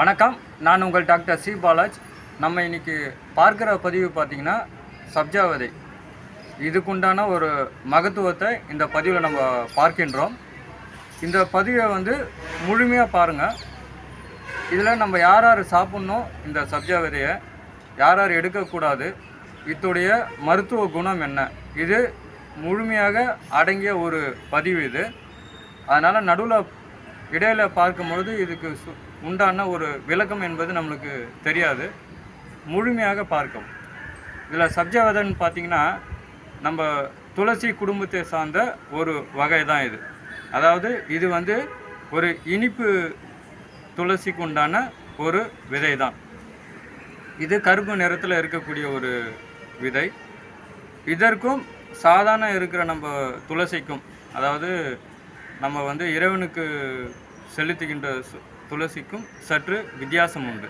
வணக்கம். நான் உங்கள் டாக்டர் சி பாலாஜ். நம்ம இன்றைக்கி பார்க்குற பதிவு பார்த்தீங்கன்னா சப்ஜாவதை. இதுக்குண்டான ஒரு மகத்துவத்தை இந்த பதிவில் நம்ம பார்க்கின்றோம். இந்த பதிவை வந்து முழுமையாக பாருங்கள் இதில் நம்ம யார் யார் சாப்பிட்ணும் இந்த சப்ஜாவதையை? யார் யார் எடுக்கக்கூடாது? இத்துடைய மருத்துவ குணம் என்ன? இது முழுமையாக அடங்கிய ஒரு பதிவு இது. அதனால் நடுவில் இடையில் பார்க்கும்பொழுது இதுக்கு சு- உண்டான ஒரு விளக்கம் என்பது நம்மளுக்கு தெரியாது. முழுமையாக பார்க்கும் இதில் சப்ஜா பார்த்திங்கன்னா பார்த்தீங்கன்னா நம்ம துளசி குடும்பத்தை சார்ந்த ஒரு வகை தான் இது. அதாவது இது வந்து ஒரு இனிப்பு துளசிக்கு உண்டான ஒரு விதை தான் இது கருப்பு நிறத்தில் இருக்கக்கூடிய ஒரு விதை. இதற்கும் சாதாரண இருக்கிற நம்ம துளசிக்கும் அதாவது நம்ம வந்து இறைவனுக்கு செலுத்துகின்ற துளசிக்கும் சற்று வித்தியாசம் உண்டு.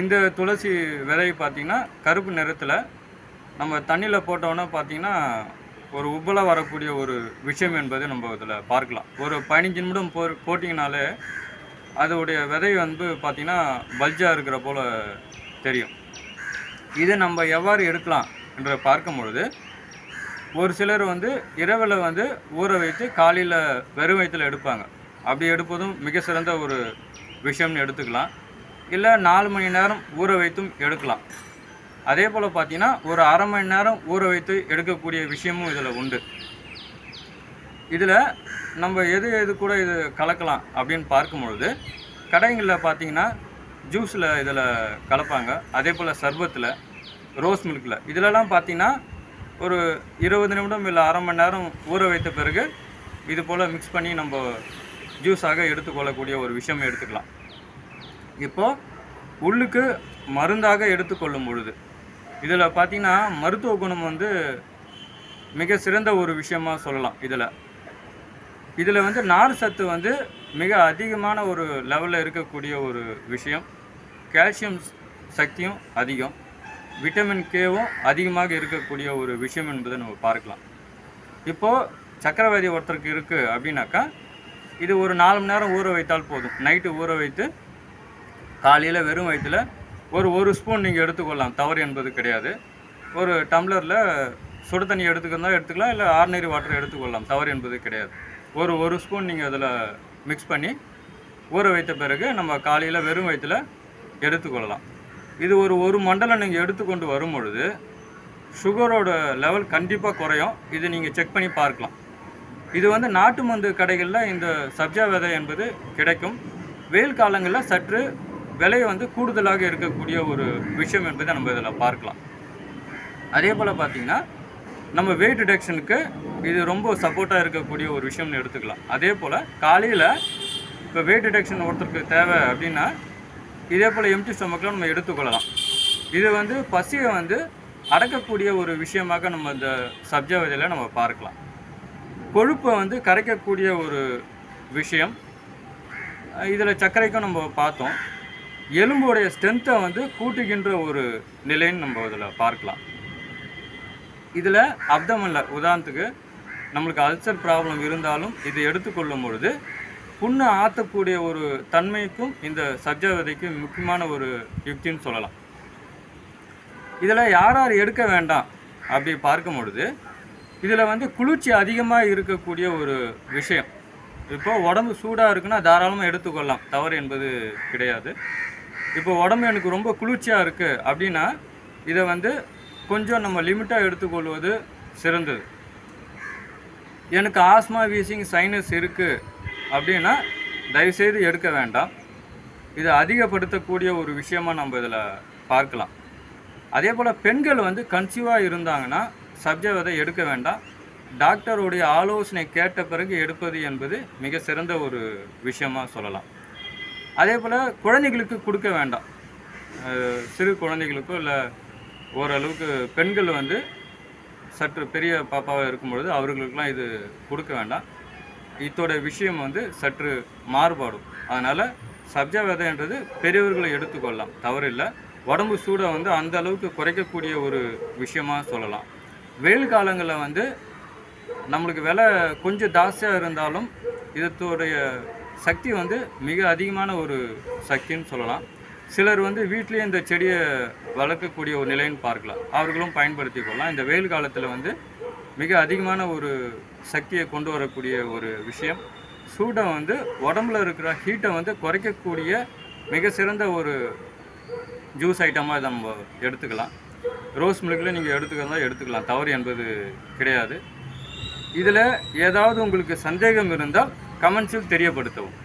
இந்த துளசி விதை பார்த்திங்கன்னா கருப்பு நிறத்தில் நம்ம தண்ணியில் போட்டோன்னா பார்த்திங்கன்னா ஒரு உப்பல வரக்கூடிய ஒரு விஷயம் என்பது நம்ம இதில் பார்க்கலாம். ஒரு பதினஞ்சு நிமிடம் போ போட்டிங்கனாலே அதோடைய விதை வந்து பார்த்திங்கன்னா பல்ஜாக இருக்கிற போல் தெரியும். இதை நம்ம எவ்வாறு எடுக்கலாம் என்று பார்க்கும் பொழுது ஒரு சிலர் வந்து இரவில் வந்து ஊற வைத்து காலையில் வெறும் வயிற்றில் எடுப்பாங்க. அப்படி எடுப்பதும் மிக சிறந்த ஒரு விஷயம்னு எடுத்துக்கலாம். இல்லை நாலு மணி நேரம் ஊற வைத்தும் எடுக்கலாம். அதே போல் பார்த்தீங்கன்னா ஒரு அரை மணி நேரம் ஊற வைத்து எடுக்கக்கூடிய விஷயமும் இதில் உண்டு. இதில் நம்ம எது எது கூட இது கலக்கலாம் அப்படின்னு பார்க்கும் பொழுது பார்த்தீங்கன்னா ஜூஸில் இதில் கலப்பாங்க. அதே போல் சர்பத்தில் ரோஸ் மில்கில். இதிலலாம் பார்த்தீங்கன்னா ஒரு இருபது நிமிடம் இல்லை அரை மணி நேரம் ஊற வைத்த பிறகு இது போல் மிக்ஸ் பண்ணி நம்ம ஜூஸாக எடுத்துக்கொள்ளக்கூடிய ஒரு விஷயம் எடுத்துக்கலாம். இப்போது உள்ளுக்கு மருந்தாக எடுத்துக்கொள்ளும் பொழுது இதில் பார்த்தீங்கன்னா மருத்துவ குணம் வந்து மிக சிறந்த ஒரு விஷயமா சொல்லலாம் இதில். இதில் வந்து நார் சத்து வந்து மிக அதிகமான ஒரு லெவலில் இருக்கக்கூடிய ஒரு விஷயம். கால்சியம் சக்தியும் அதிகம். விட்டமின் கேவும் அதிகமாக இருக்கக்கூடிய ஒரு விஷயம் என்பதை நம்ம பார்க்கலாம். இப்போது சக்கரவாதி ஒருத்தருக்கு இருக்குது அப்படின்னாக்கா இது ஒரு நாலு மணி நேரம் ஊற வைத்தால் போதும். நைட்டு ஊற வைத்து காலையில் வெறும் வயிற்றில் ஒரு ஒரு ஸ்பூன் நீங்கள் எடுத்துக்கொள்ளலாம். தவறு என்பது கிடையாது. ஒரு டம்ளரில் சுடு தண்ணி எடுத்துக்கிறதா எடுத்துக்கலாம் இல்லை ஆர்டினரி வாட்டர் எடுத்துக்கொள்ளலாம். தவறு என்பது கிடையாது. ஒரு ஒரு ஸ்பூன் நீங்கள் அதில் மிக்ஸ் பண்ணி ஊற வைத்த பிறகு நம்ம காலையில் வெறும் வயிற்றில் எடுத்துக்கொள்ளலாம். இது ஒரு ஒரு மண்டலம் நீங்கள் எடுத்துக்கொண்டு வரும் பொழுது சுகரோட லெவல் கண்டிப்பாக குறையும். இது நீங்கள் செக் பண்ணி பார்க்கலாம். இது வந்து நாட்டு மருந்து கடைகளில் இந்த சப்ஜா விதை என்பது கிடைக்கும். வெயில் காலங்களில் சற்று விலை வந்து கூடுதலாக இருக்கக்கூடிய ஒரு விஷயம் என்பதை நம்ம இதில் பார்க்கலாம். அதே போல் பார்த்தீங்கன்னா நம்ம வெயிட் ரிடக்ஷனுக்கு இது ரொம்ப சப்போர்ட்டாக இருக்கக்கூடிய ஒரு விஷயம்னு எடுத்துக்கலாம். அதே போல் காலையில் இப்போ வெயிட் ரிடக்ஷன் ஒருத்தருக்கு தேவை அப்படின்னா இதே போல் எம்டி ஸ்டொமக்கில் நம்ம எடுத்துக்கொள்ளலாம். இது வந்து பசியை வந்து அடக்கக்கூடிய ஒரு விஷயமாக நம்ம இந்த சப்ஜா விதையில் நம்ம பார்க்கலாம். கொழுப்பை வந்து கரைக்கக்கூடிய ஒரு விஷயம். இதில் சர்க்கரைக்கும் நம்ம பார்த்தோம். எலும்புடைய ஸ்ட்ரென்த்தை வந்து கூட்டுகின்ற ஒரு நிலைன்னு நம்ம இதில் பார்க்கலாம். இதில் அப்தமனில் உதாரணத்துக்கு நம்மளுக்கு அல்சர் ப்ராப்ளம் இருந்தாலும் இது எடுத்துக்கொள்ளும் பொழுது புண்ணை ஆற்றக்கூடிய ஒரு தன்மைக்கும் இந்த சஜவதைக்கும் முக்கியமான ஒரு யுக்தின்னு சொல்லலாம். இதில் யார் யார் எடுக்க வேண்டாம் அப்படி பார்க்கும் பொழுது இதில் வந்து குளிர்ச்சி அதிகமாக இருக்கக்கூடிய ஒரு விஷயம். இப்போ உடம்பு சூடாக இருக்குன்னா தாராளமாக எடுத்துக்கொள்ளலாம். தவறு என்பது கிடையாது. இப்போ உடம்பு எனக்கு ரொம்ப குளிர்ச்சியாக இருக்குது அப்படின்னா இதை வந்து கொஞ்சம் நம்ம லிமிட்டாக எடுத்துக்கொள்வது சிறந்தது. எனக்கு ஆஸ்மா வீசிங் சைனஸ் இருக்குது அப்படின்னா தயவுசெய்து எடுக்க வேண்டாம். இதை அதிகப்படுத்தக்கூடிய ஒரு விஷயமாக நம்ம இதில் பார்க்கலாம். அதே போல் பெண்கள் வந்து கன்சீவாக இருந்தாங்கன்னா சப்ஜா விதை எடுக்க வேண்டாம். டாக்டருடைய ஆலோசனை கேட்ட பிறகு எடுப்பது என்பது மிக சிறந்த ஒரு விஷயமாக சொல்லலாம். அதே போல் குழந்தைகளுக்கு கொடுக்க வேண்டாம். சிறு குழந்தைகளுக்கோ இல்லை ஓரளவுக்கு பெண்கள் வந்து சற்று பெரிய பாப்பாவாக இருக்கும் பொழுது அவர்களுக்கெல்லாம் இது கொடுக்க வேண்டாம். இதோட விஷயம் வந்து சற்று மாறுபாடும். அதனால் சப்ஜா விதைன்றது பெரியவர்களை எடுத்துக்கொள்ளலாம். தவறில்லை. உடம்பு சூடை வந்து அந்த அளவுக்கு குறைக்கக்கூடிய ஒரு விஷயமாக சொல்லலாம். வெயில் காலங்களில் வந்து நம்மளுக்கு விலை கொஞ்சம் ஜாஸ்தியாக இருந்தாலும் இதோடைய சக்தி வந்து மிக அதிகமான ஒரு சக்தின்னு சொல்லலாம். சிலர் வந்து வீட்டிலேயே இந்த செடியை வளர்க்கக்கூடிய ஒரு நிலைன்னு பார்க்கலாம். அவர்களும் பயன்படுத்தி கொள்ளலாம். இந்த வெயில் காலத்தில் வந்து மிக அதிகமான ஒரு சக்தியை கொண்டு வரக்கூடிய ஒரு விஷயம். சூடை வந்து உடம்புல இருக்கிற ஹீட்டை வந்து குறைக்கக்கூடிய மிக சிறந்த ஒரு ஜூஸ் ஐட்டமாக நம்ம எடுத்துக்கலாம். ரோஸ் மில்கில் நீங்கள் எடுத்துக்கிறதா எடுத்துக்கலாம். தவறு என்பது கிடையாது. இதில் ஏதாவது உங்களுக்கு சந்தேகம் இருந்தால் கமெண்ட்ஸில் தெரியப்படுத்தவும்.